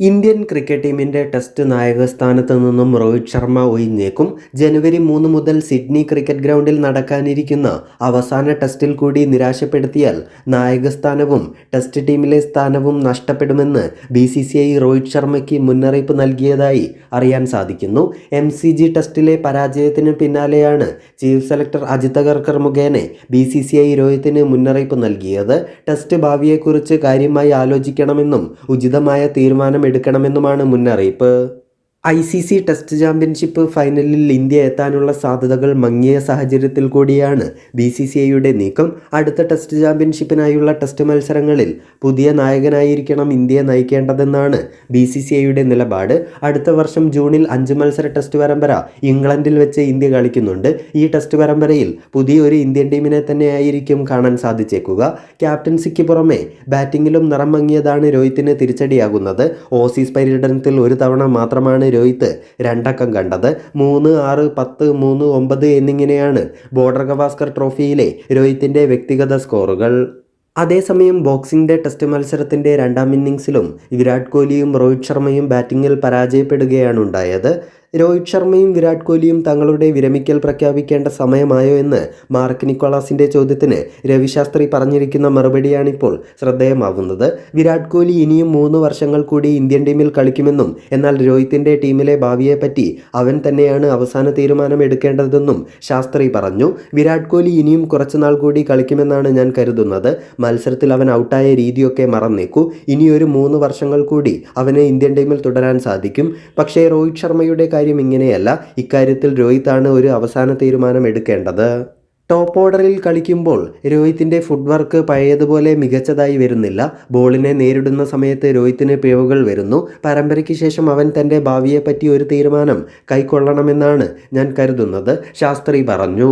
Indian cricket ടീമിന്റെ test നായക സ്ഥാനത്ത് നിന്നും രോഹിത് ശർമ്മ ഒഴിഞ്ഞേക്കും. ജനുവരി മൂന്ന് മുതൽ സിഡ്നി ക്രിക്കറ്റ് ഗ്രൗണ്ടിൽ നടക്കാനിരിക്കുന്ന അവസാന ടെസ്റ്റിൽ കൂടി നിരാശപ്പെടുത്തിയാൽ നായക സ്ഥാനവും ടെസ്റ്റ് ടീമിലെ സ്ഥാനവും നഷ്ടപ്പെടുമെന്ന് B C C I Rohit ശർമ്മയ്ക്ക് മുന്നറിയിപ്പ് നൽകിയതായി അറിയാൻ സാധിക്കുന്നു. എം സി ജി ടെസ്റ്റിലെ പരാജയത്തിന് പിന്നാലെയാണ് ചീഫ് സെലക്ടർ അജിത് അഗർക്കർ മുഖേന ബി സി സി ഐ രോഹിത്തിന് മുന്നറിയിപ്പ് നൽകിയത്. ടെസ്റ്റ് ഭാവിയെക്കുറിച്ച് കാര്യമായി ആലോചിക്കണമെന്നും ഉചിതമായ തീരുമാനം എടുക്കണമെന്നുമാണ് മുന്നറിയിപ്പ്. I C C test championship ഫൈനലിൽ ഇന്ത്യ എത്താനുള്ള സാധ്യതകൾ മങ്ങിയ സാഹചര്യത്തിൽ കൂടിയാണ് ബി സി സി ഐയുടെ നീക്കം. അടുത്ത ടെസ്റ്റ് ചാമ്പ്യൻഷിപ്പിനായുള്ള ടെസ്റ്റ് മത്സരങ്ങളിൽ പുതിയ നായകനായിരിക്കണം ഇന്ത്യയെ നയിക്കേണ്ടതെന്നാണ് ബി സി സി ഐയുടെ നിലപാട്. അടുത്ത വർഷം ജൂണിൽ അഞ്ച് മത്സര ടെസ്റ്റ് പരമ്പര ഇംഗ്ലണ്ടിൽ വെച്ച് ഇന്ത്യ കളിക്കുന്നുണ്ട്. ഈ ടെസ്റ്റ് പരമ്പരയിൽ പുതിയൊരു ഇന്ത്യൻ ടീമിനെ തന്നെയായിരിക്കും കാണാൻ സാധിച്ചേക്കുക. ക്യാപ്റ്റൻസിക്ക് പുറമെ ബാറ്റിങ്ങിലും നിറം മങ്ങിയതാണ് രോഹിത്തിന് തിരിച്ചടിയാകുന്നത്. ഓസീസ് പര്യടനത്തിൽ ഒരു തവണ മാത്രമാണ് രോഹിത്ത് രണ്ടക്കം കണ്ടത്. മൂന്ന് ആറ് പത്ത് മൂന്ന് ഒമ്പത് എന്നിങ്ങനെയാണ് ബോർഡർ ഗവാസ്കർ ട്രോഫിയിലെ രോഹിത്തിന്റെ വ്യക്തിഗത സ്കോറുകൾ. അതേസമയം ബോക്സിംഗ് ഡേ ടെസ്റ്റ് മത്സരത്തിന്റെ രണ്ടാം ഇന്നിംഗ്സിലും വിരാട് കോഹ്ലിയും രോഹിത് ശർമ്മയും ബാറ്റിങ്ങിൽ പരാജയപ്പെടുകയാണ് ഉണ്ടായത്. രോഹിത് ശർമ്മയും വിരാട് കോഹ്ലിയും തങ്ങളുടെ വിരമിക്കൽ പ്രഖ്യാപിക്കേണ്ട സമയമായോ എന്ന് മാർക്ക് നിക്കോളാസിന്റെ ചോദ്യത്തിന് രവിശാസ്ത്രി പറഞ്ഞിരിക്കുന്ന മറുപടിയാണിപ്പോൾ ശ്രദ്ധേയമാവുന്നത് വിരാട് കോഹ്ലി ഇനിയും മൂന്ന് വർഷങ്ങൾ കൂടി ഇന്ത്യൻ ടീമിൽ കളിക്കുമെന്നും എന്നാൽ രോഹിത്തിന്റെ ടീമിലെ ഭാവിയെപ്പറ്റി അവൻ തന്നെയാണ് അവസാന തീരുമാനം എടുക്കേണ്ടതെന്നും ശാസ്ത്രി പറഞ്ഞു. വിരാട് കോഹ്ലി ഇനിയും കുറച്ചുനാൾ കൂടി കളിക്കുമെന്നാണ് ഞാൻ കരുതുന്നത്. മത്സരത്തിൽ അവൻ ഔട്ടായ രീതിയൊക്കെ മറന്നേക്കൂ. ഇനിയൊരു മൂന്ന് വർഷങ്ങൾ കൂടി അവന് ഇന്ത്യൻ ടീമിൽ തുടരാൻ സാധിക്കും. പക്ഷേ രോഹിത് ശർമ്മയുടെ കാര്യം ഇങ്ങനെയല്ല. ഇക്കാര്യത്തിൽ രോഹിത്താണ് ഒരു അവസാന തീരുമാനം എടുക്കേണ്ടത്. ടോപ്പ് ഓർഡറിൽ കളിക്കുമ്പോൾ രോഹിത്തിന്റെ ഫുഡ് വർക്ക് പഴയതുപോലെ മികച്ചതായി വരുന്നില്ല. ബോളിനെ നേരിടുന്ന സമയത്ത് രോഹിത്തിന് പിഴവുകൾ വരുന്നു. പരമ്പരയ്ക്ക് ശേഷം അവൻ തന്റെ ഭാവിയെപ്പറ്റി ഒരു തീരുമാനം കൈക്കൊള്ളണമെന്നാണ് ഞാൻ കരുതുന്നത്. ശാസ്ത്രി പറഞ്ഞു.